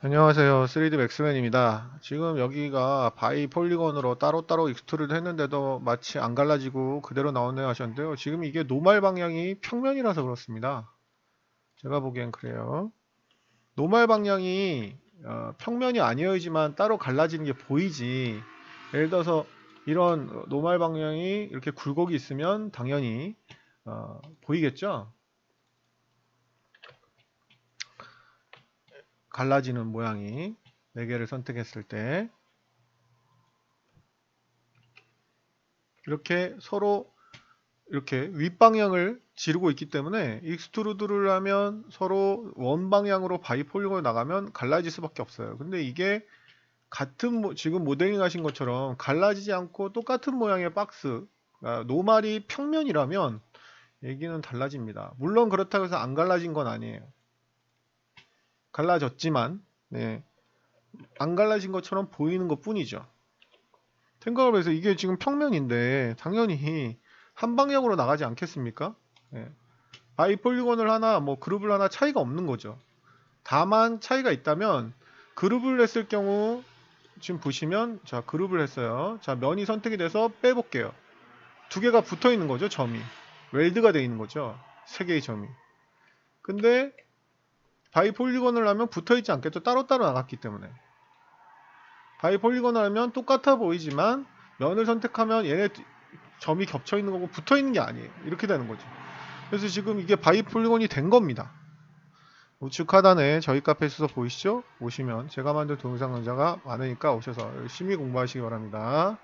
안녕하세요. 3D 맥스맨입니다. 지금 여기가 바이 폴리건으로 따로따로 익스트루드 했는데도 마치 안 갈라지고 그대로 나오네 하셨는데요. 지금 이게 노말 방향이 평면이라서 그렇습니다. 제가 보기엔 그래요. 노말 방향이 어, 평면이 아니어야지만 따로 갈라지는 게 보이지. 예를 들어서 이런 노말 방향이 이렇게 굴곡이 있으면 당연히 어, 보이겠죠? 갈라지는 모양이 4개를 선택했을 때 이렇게 서로 이렇게 윗방향을 지르고 있기 때문에 익스트루드를 하면 서로 원방향으로 바이폴리곤을 나가면 갈라질 수밖에 없어요. 근데 이게 같은 모- 지금 모델링 하신 것처럼 갈라지지 않고 똑같은 모양의 박스 아, 노말이 평면이라면 얘기는 달라집니다. 물론 그렇다고 해서 안 갈라진 건 아니에요. 갈라졌지만 네. 안 갈라진 것처럼 보이는 것 뿐이죠. 생각을 해서 이게 지금 평면인데 당연히 한 방향으로 나가지 않겠습니까? 네. 바이 폴리곤을 하나 뭐 그룹을 하나 차이가 없는 거죠. 다만 차이가 있다면 그룹을 했을 경우 지금 보시면 자 그룹을 했어요. 자 면이 선택이 돼서 빼볼게요. 두 개가 붙어 있는 거죠 점이 웰드가 돼 있는 거죠 세 개의 점이. 근데 바이 폴리건을 하면 붙어있지 않겠죠. 따로따로 나갔기 때문에. 바이 폴리건을 하면 똑같아 보이지만 면을 선택하면 얘네 점이 겹쳐있는 거고 붙어있는 게 아니에요. 이렇게 되는 거죠. 그래서 지금 이게 바이 폴리건이 된 겁니다. 우측 하단에 저희 카페 수서 보이시죠? 오시면 제가 만든 동영상 강좌가 많으니까 오셔서 열심히 공부하시기 바랍니다.